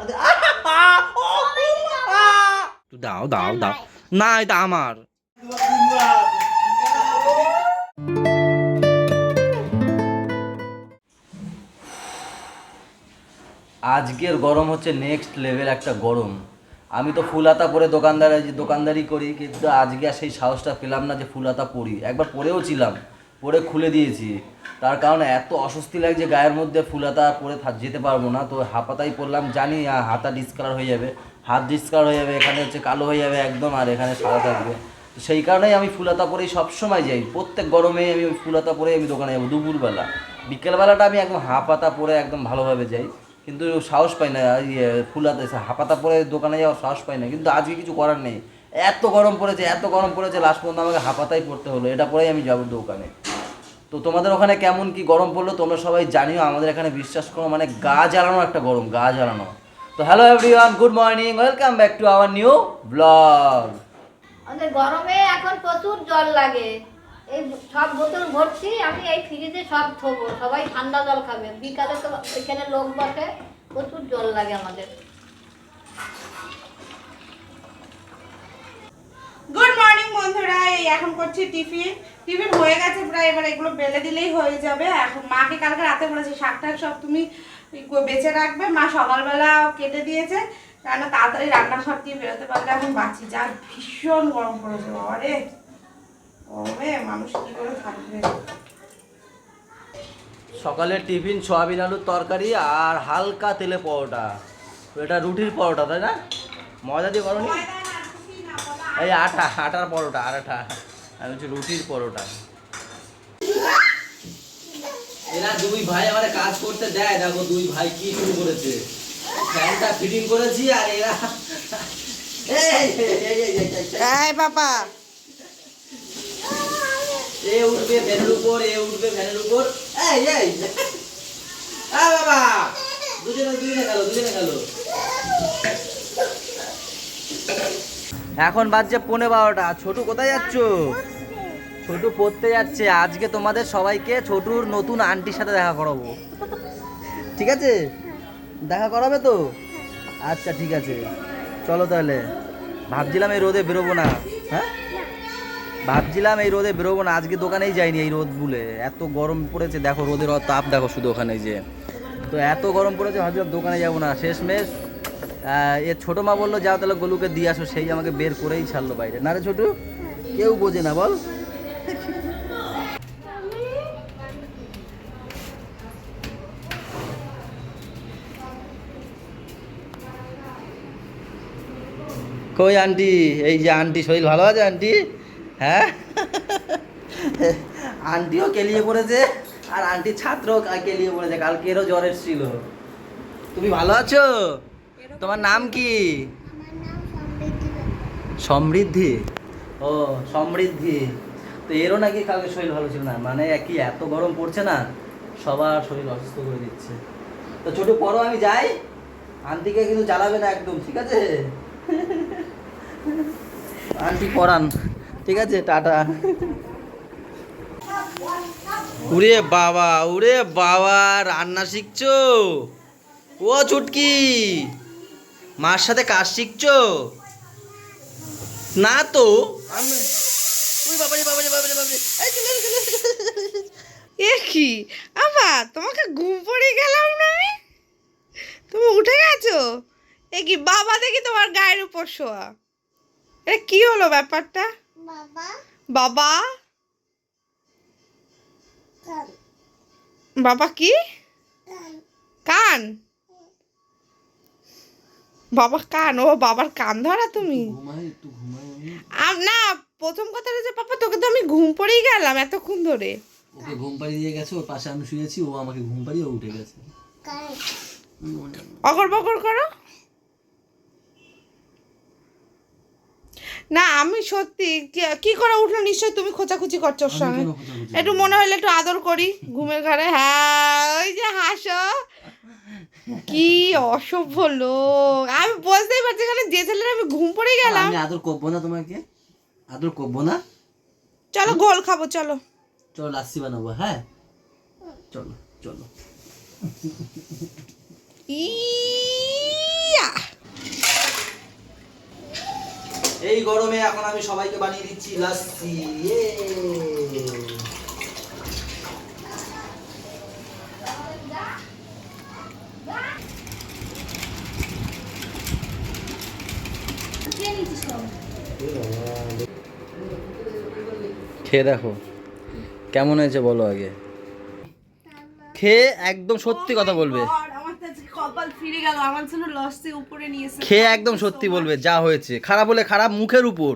তাদের দাও দাও দাও। না এটা আমার। আজকের গরম হচ্ছে নেক্সট লেভেল একটা গরম। আমি তো ফুল হাতা পরে দোকানদার দোকানদারি করি কিন্তু আজকে আর সেই সাহসটা পেলাম না যে ফুল হাতা পরি। একবার পরেও ছিলাম। পরে খুলে দিয়েছি। তার কারণে এত অস্বস্তি লাগছে, গায়ের মধ্যে ফুল হাতা পরে যেতে পারব না। তো হাতাই পরলাম, জানি হাতা ডিসকালার হয়ে যাবে। হাত ডিসকালার হয়ে যাবে, এখানে হচ্ছে কালো হয়ে যাবে একদম, আর এখানে সাদা থাকবে। তো সেই কারণেই আমি ফুলাতা পরেই সবসময় যাই। প্রত্যেক গরমে আমি ফুলাতা পরে আমি দোকানে যাব, দুপুরবেলা। বিকেলবেলাটা আমি একদম হাফাতা পরে একদম ভালোভাবে যাই। কিন্তু সাহস পাই না ইয়ে ফুলাতে হাফাতা পরে দোকানে যাওয়ার সাহস পাই না। কিন্তু আজকে কিছু করার নেই। এত গরম পড়েছে, এত গরম পড়েছে, লাস্ট পর্যন্ত আমাকে হাফাতাই পড়তে হলো। এটা পরেই আমি যাব দোকানে। তো তোমাদের ওখানে কেমন কি গরম পড়ল তোমরা সবাই জানিও, আমাদের এখানে বিশ্বাস করো মানে গা জ্বালানো একটা গরম, গা জ্বালানো। তো hello everyone good morning welcome back to our new blog গরমে এখন প্রচুর জল লাগে। এই সব বোতল ভরছি, আমি এই ফ্রিজে সব থবো সবাই ঠান্ডা জল খাবে। বিকালে তো এখানে লোক বসে, প্রচুর জল লাগে আমাদের গুড মর্নিং বন্ধুরা এই এখন করছি টিফিন। টিফিন হয়ে গেছে প্রায় এবার এগুলো বেলে দিলেই হয়ে যাবে। এখন মাকে কালকে রাতে বলেছি শাক টাক সব তুমি বেঁচে রাখবে। মা সকালবেলা কেটে দিয়েছে। রান্না তাড়াতাড়ি রান্না সব দিয়ে বেরোতে পারলে এখন বাঁচি। যা ভীষণ গরম পড়েছে বাবা রে। মানুষ কি করে থাকবে? সকালে টিফিন সয়াবিন আলুর তরকারি আর হালকা তেলে পরোটা। এটা রুটির পরোটা তাই না? ময়দা দিয়ে করো এই আটা আটার পরোটা আর আটা আমি হচ্ছে রুটির পরোটা। এরা দুই ভাই আমার কাজ করতে দেয় দেখো দুই ভাই কি শুরু করেছে। ফ্যানটা ফিটিং করেছি আর এরা এই, বাবা এ উঠবে ফ্যানের উপর এ উঠবে ফ্যানের উপর। এই এই। আ বাবা। দুজনে দুজনে গেল দুজনে গেল এখন বাজছে পৌনে বারোটা। ছোটু, কোথায় যাচ্ছ? ছোটু পড়তে যাচ্ছে। আজকে তোমাদের সবাইকে ছোটুর নতুন আন্টির সাথে দেখা করাবো। ঠিক আছে? দেখা করাবে তো? আচ্ছা ঠিক আছে। চলো তাহলে। ভাবছিলাম এই রোদে বেরোবো না। হ্যাঁ? ভাবছিলাম এই রোদে বেরোবো না। আজকে দোকানেই যাইনি এই রোদ বলে। এত গরম পড়েছে। দেখো, রোদের তাপ, দেখো শুধু ওখানে যে। তো এত গরম পড়েছে, ভাবছিলাম দোকানে যাব না। শেষমেশ এর ছোটো মা বলল, যাও তাহলে গলুকে দিয়ে আসো, সেই আমাকে বের করেই ছাড়লো বাইরে। না রে ছোটু, কেউ বোঝে না, বল। কই আন্টি? এই যে আন্টি, শরীর ভালো আছে আন্টি? হ্যাঁ? আন্টিও কেলিয়ে পড়েছে, আর আন্টি ছাত্রও কা- কেলিয়ে পড়েছে, কালকেরও জ্বর এসেছিল তুমি ভালো আছো? তোমার নাম কি? সমৃদ্ধি। ও, সমৃদ্ধি। তো এরও নাকি কালকে শরীর ভালো ছিল না। মানে কি এত গরম পড়ছে না? সবার শরীর অসুস্থ করে দিচ্ছে। তো ছোট পরও আমি যাই। আন্টিকে কিন্তু জ্বালাবে না একদম, ঠিক আছে? আন্টি পরান ঠিক আছে, টাটা। উরে বাবা উরে বাবা, রান্না শিখছো? ও, চুটকি। মার সাথে কাজ শিখছো? না তো। আমি উই বাবারে বাবারে বাবারে। এ কি? আবার তোমাকে ঘুম পড়ে গেলাম না আমি? তুমি উঠে গেছো? এ কি বাবা দেখি তোমার গায়ের উপর শোয়া। এটা কি হলো ব্যাপারটা? বাবা। বাবা? কি? কান? বাবা কান ও বাবার কান ধরা তুমি? ঘুমাই একটু ঘুমাই আমি। আম- না প্রথম কথা হচ্ছে পাপা তোকে তো আমি ঘুম পড়েই গেলাম এতক্ষণ ধরে। ওকে ঘুম পাড়িয়ে দিয়ে গেছে ওর পাশে আমি শুয়েছি ও আমাকে ঘুম পাড়িয়ে উঠে গেছে। অগর বগর করো। না আমি সত্যি কি- করে উঠল? নিশ্চয়ই তুমি খোঁচাখুচি করছ ওর সঙ্গে। একটু মনে হলে একটু আদর করি ঘুমের ঘরে হ্যাঁ ওই যে হাসো। কি অসভ্য লোক। আমি বুঝতেই পারছি এখানে যে ছেলের আমি ঘুম পড়ে গেলাম। আমি আদর করব না তোমাকে? আদর করব না? চলো গোল খাব চলো। চলো লাচ্ছি বানাবো হ্যাঁ? চলো চলো। ই এই গরমে এখন আমি সবাইকে বানিয়ে দিচ্ছি লাস্সি ইয়ে। খেয়ে দেখো। কেমন হয়েছে বলো আগে। খেয়ে একদম সত্যি কথা বলবে God, আমার তো আজকে কপাল ফিরে গেল আমার জন্য লস্যি উপরে নিয়েছে খেয়ে একদম সত্যি বলবে যা হয়েছে। খারাপ হলে খারাপ মুখের উপর।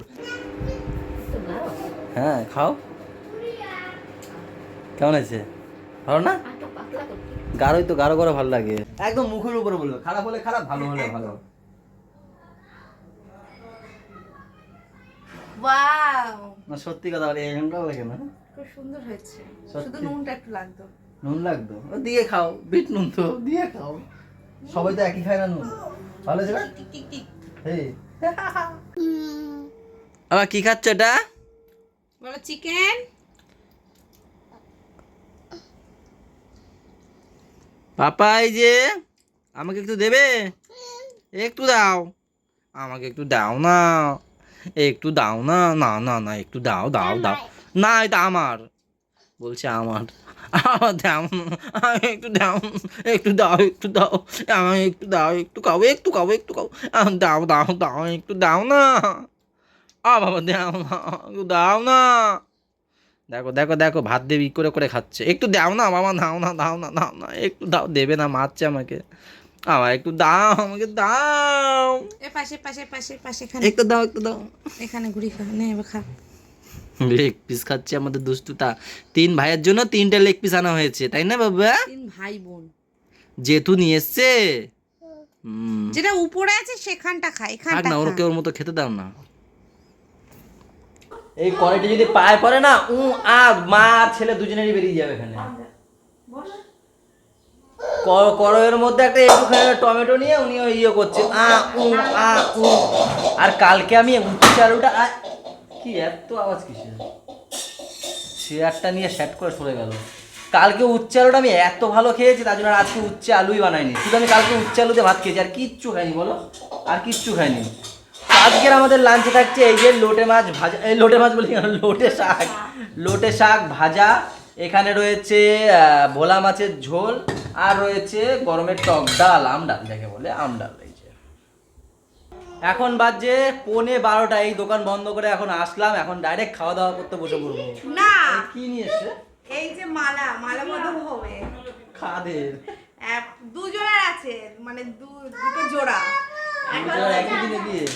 হ্যাঁ খাও। কেমন হয়েছে ভালো না? গাঢ়ই তো গাঢ় করে ভালো লাগে। একদম মুখের উপরে বলবে খারাপ হলে খারাপ ভালো হলে ভালো। ওয়াও না সত্যি কথা বলে এখানটাও লাগে না খুব সুন্দর হয়েছে। শুধু নুনটা একটু লাগতো। নুন লাগতো। দিয়ে খাও বিট নুন তো দিয়ে খাও। সবাই তো একই খায় না নুন ভালো হয়েছে না টিক টিক টিক। এই। আবার কি খাচ্ছ এটা? বলো চিকেন পাপা এই যে আমাকে একটু দেবে? একটু দাও। আমাকে একটু দাও না। একটু দাও না না না না একটু দাও দাও দাও। না এটা আমার। বলছে আমার। আমাকে একটু দাও একটু দাও একটু দাও আমাকে একটু দাও একটু খাও একটু খাও একটু খাও দাও দাও দাও একটু দাও না। আ বাবা দাও না একটু দাও না। দেখো দেখো দেখো ভাত ই করে করে খাচ্ছে। একটু দাও না বাবা দাও না দাও না দাও না একটু দাও দেবে না মারছে আমাকে। আমার একটু দাও আমাকে দাও। এ পাশে পাশে পাশে পাশে একটু দাও একটু দাও। এখানে ঘুরি খা নে এবার খা। লেগ পিস খাচ্ছে আমাদের দুষ্টুটা। তিন ভাইয়ের জন্য তিনটে লেগ পিস আনা হয়েছে তাই না বাবা? তিন ভাই বোন যেহেতু নিয়ে এসছে? যেটা উপরে আছে সেখানটা খা থাক এখানটা না ওরকে ওর মতো খেতে দাও না। এই কড়াইটি যদি পায়ে পড়ে না উ আ মা আর ছেলে দুজনেরই বেরিয়ে যাবে এখানে। ক- কড়াইয়ের মধ্যে একটা একটুখানি টমেটো নিয়ে উনি ওই ইয়ে করছে আ উ আ উ। আর কালকে আমি আ- কি এত আওয়াজ কিসের? চেয়ারটা নিয়ে সেট করে সরে গেল। কালকে উচ্ছে আলুটা আমি এত ভালো খেয়েছি, তার জন্য আজকে উচ্ছে আলুই বানাইনি। শুধু আমি কালকে উচ্ছে আলুতে ভাত খেয়েছি, আর কিচ্ছু খাইনি, বলো? আর কিচ্ছু খাইনি। আজকের আমাদের লাঞ্চে থাকছে এই যে লোটে মাছ ভাজা, এই লোটে মাছ বলি কেন লোটে শাক। লোটে শাক ভাজা, এখানে রয়েছে ভোলা মাছের ঝোল, আর রয়েছে গরমের টক ডাল, আম ডাল, যাকে বলে আম ডাল। রয়েছে এখন বাজে পৌনে বারোটা এই দোকান বন্ধ করে এখন আসলাম এখন ডাইরেক্ট খাওয়া দাওয়া করতে বসে পড়ব। না। কি নিয়ে এসছে? এই যে মালা মালা বদল হবে। খাদের দুজনের আছে মানে দু- দুটো জোড়া?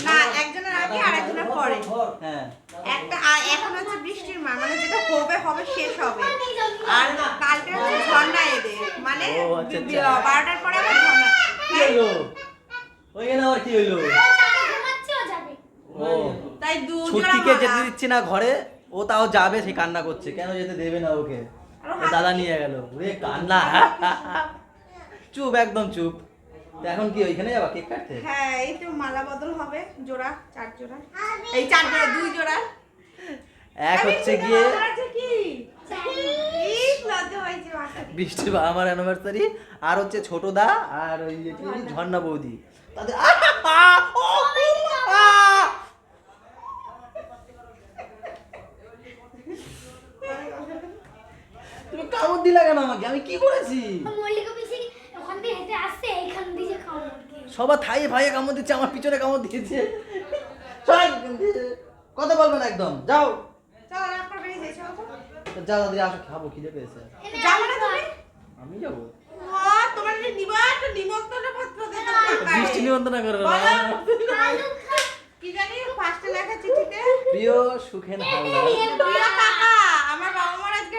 না একজনের আগে আর একজনের পরে। হ্যাঁ। একটা এখন হচ্ছে বৃষ্টির মা মানে যেটা হবে হবে শেষ হবে। আর কালকে হচ্ছে ঝর্ণা এদের মানে আচ্ছা, আচ্ছা। বারোটার পরে আবার ঝর্ণা। কি হইল ওইখানে আবার কি হইল তাই দু জোড়া ছুটিকে যেতে দিচ্ছে না ঘরে ও তাও যাবে সে কান্না করছে। কেন যেতে দেবে না ওকে? দাদা নিয়ে গেল। রে কান্না। চুপ একদম চুপ। এখন কি ওইখানে যাবা? কেক কাটতে? হ্যাঁ এই তো মালা বদল হবে জোড়া চার জোড়া। এই চার জোড়া দুই জোড়া। এক হচ্ছে গিয়ে। বৃষ্টি বা আমার অ্যানিভার্সারি আর হচ্ছে ছোট দা আর ওই ঝর্ণা। বৌদি। তাদের তুমি কামড় দিলা কেন আমাকে আমি কি করেছি? সবার থাই ভাইয়ে কামড় দিচ্ছে আমার পিছনে কামড় দিয়েছে। কথা বলবে না একদম যাও। যাও দাদি আসো খাব খিদে পেয়েছে। না আমি যাব? যে নিমন্ত্রণ। বৃষ্টি কি জানি লেখা চিঠিতে। প্রিয় সুখেন হালদার প্রিয় কাকা আমার বাবা মার আজকে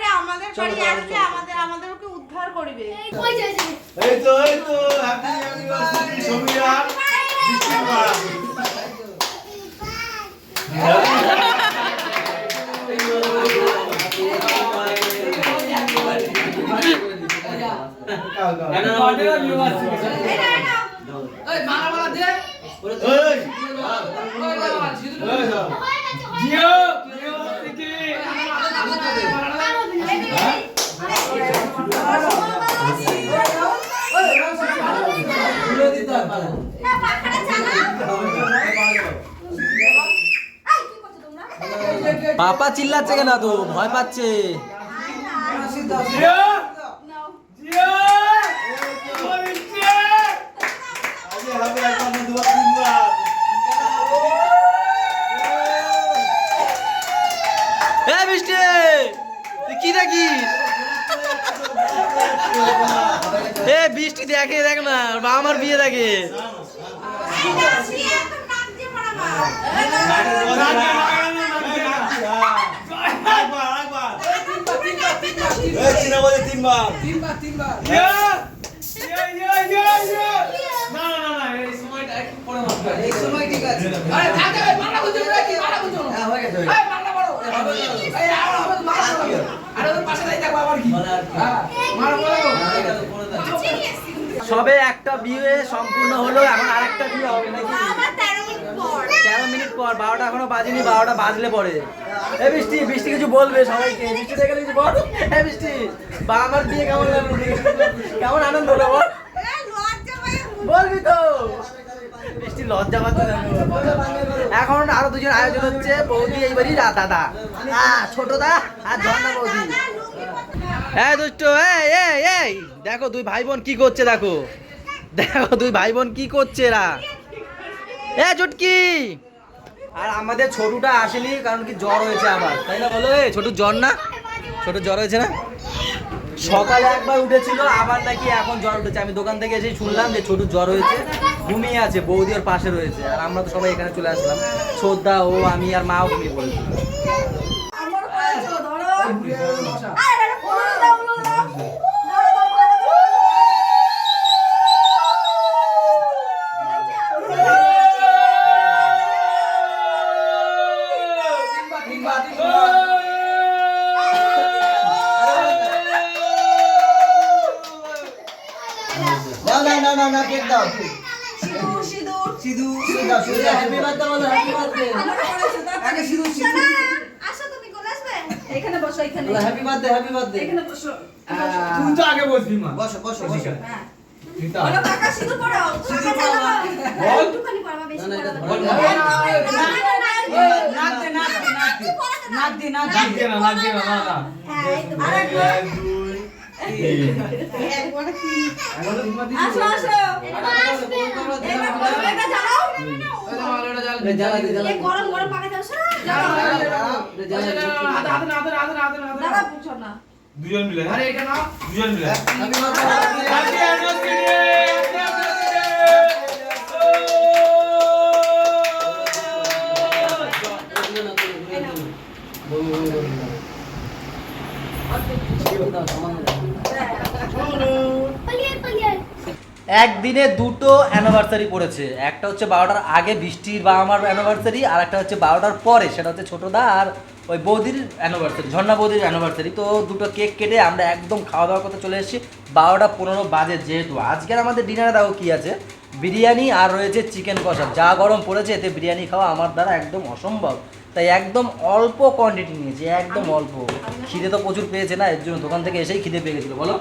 করে আমাদের বাড়ি আসলে আমাদের আমাদেরকে উদ্ধার করবে। এই তো এই তো হ্যাপি অ্যানিভার্সারি সমীরা বৃষ্টি পাপা চিল্লাচ্ছে কেন তো ভয় পাচ্ছে। কি দেখিস? এ বৃষ্টি দেখে দেখ না বাবা আমার বিয়ে দেখে। আরে মারা বড় সবে একটা বিয়ে সম্পূর্ণ হলো এখন আরেকটা বিয়ে হবে নাকি? তেরো মিনিট পর। বারোটা এখনও বাজেনি বারোটা বাজলে পরে। এ বৃষ্টি বৃষ্টি কিছু বলবে সবাইকে? বৃষ্টি দেখে কিছু বল। এ বৃষ্টি বা আমার বিয়ে কেমন লাগল কেমন আনন্দ হলো বল? বলবি তো। বৃষ্টি লজ্জা পাচ্ছে এখন আরও দুজন আয়োজন হচ্ছে বৌদি এইবারই দাদা। ছোট দা আর ঝর্ণা বৌদি। হ্যাঁ দুষ্ট এই এই এই দেখো দুই ভাই বোন কি করছে দেখো। দেখো দুই ভাই বোন কি করছে এরা। এ চুটকি। আর আমাদের ছোটুটা আসেনি কারণ কি জ্বর হয়েছে আবার। তাই না বলো? এ ছোটু জ্বর না? ছোট জ্বর হয়েছে না? সকালে একবার উঠেছিল আবার নাকি এখন জ্বর উঠেছে। আমি দোকান থেকে এসে শুনলাম যে ছোটু জ্বর হয়েছে। ঘুমিয়ে আছে বৌদি ওর পাশে রয়েছে। আর আমরা তো সবাই এখানে চলে আসলাম। শ্রদ্ধা ও আমি আর মাও ঘুমিয়ে পড়েছি। না না না না কেক দাও সিঁদুর সিঁদুর সিঁদুর দাও হ্যাপি বার্থডে বলো হ্যাপি বার্থডে আগে সিঁদুর সিঁদুর এখানে বসো এখানে বলো হ্যাপি বার্থডে হ্যাপি বার্থডে এখানে বসো তুই তো আগে বসবি মা বসো বসো বসো তুই তো বলো। কাকা সিঁদুর পড়াও সিঁদুর পরাবা। বল একটুখানি পড়াবা বেশি না, না, এটা পড়াবা বল না। না। নাক দে, নাক দে, নাক দে। নাক দে, দে। না নাক দিয়ে না না না দুজন মিলে আরে এটা না দুজন মিলে হ্যাপি অ্যানিভার্সারি পালিয়ে পালিয়ে একদিনে দুটো অ্যানিভার্সারি পড়েছে। একটা হচ্ছে বারোটার আগে বৃষ্টির বা আমার অ্যানিভার্সারি আর একটা হচ্ছে বারোটার পরে। সেটা হচ্ছে ছোটদা আর ওই বৌদির অ্যানিভার্সারি ঝর্ণা বৌদির অ্যানিভার্সারি তো দুটো কেক কেটে আমরা একদম খাওয়া দাওয়া করতে চলে এসেছি। বারোটা পনেরো বাজে যেহেতু। আজকের আমাদের ডিনারে দেখো কী আছে? বিরিয়ানি আর রয়েছে চিকেন কষা। যা গরম পড়েছে, এতে বিরিয়ানি খাওয়া আমার দ্বারা একদম অসম্ভব। তাই একদম অল্প কোয়ান্টিটি নিয়েছি একদম অল্প। খিদে তো প্রচুর পেয়েছে না এর জন্য দোকান থেকে এসেই খিদে পেয়ে গেছিল বলো?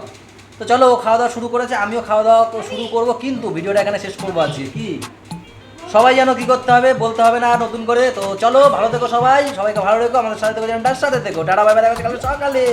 তো চলো ও খাওয়া দাওয়া শুরু করেছে আমিও খাওয়া দাওয়া তো শুরু করব কিন্তু ভিডিওটা এখানে শেষ করব আজকে কি? সবাই যেন কী করতে হবে বলতে হবে না নতুন করে তো চলো ভালো থেকো সবাই সবাইকে ভালো রেখো আমাদের সাথে থেকো যেন তার সাথে থেকো টাটা বাই বাই দেখা সকালে।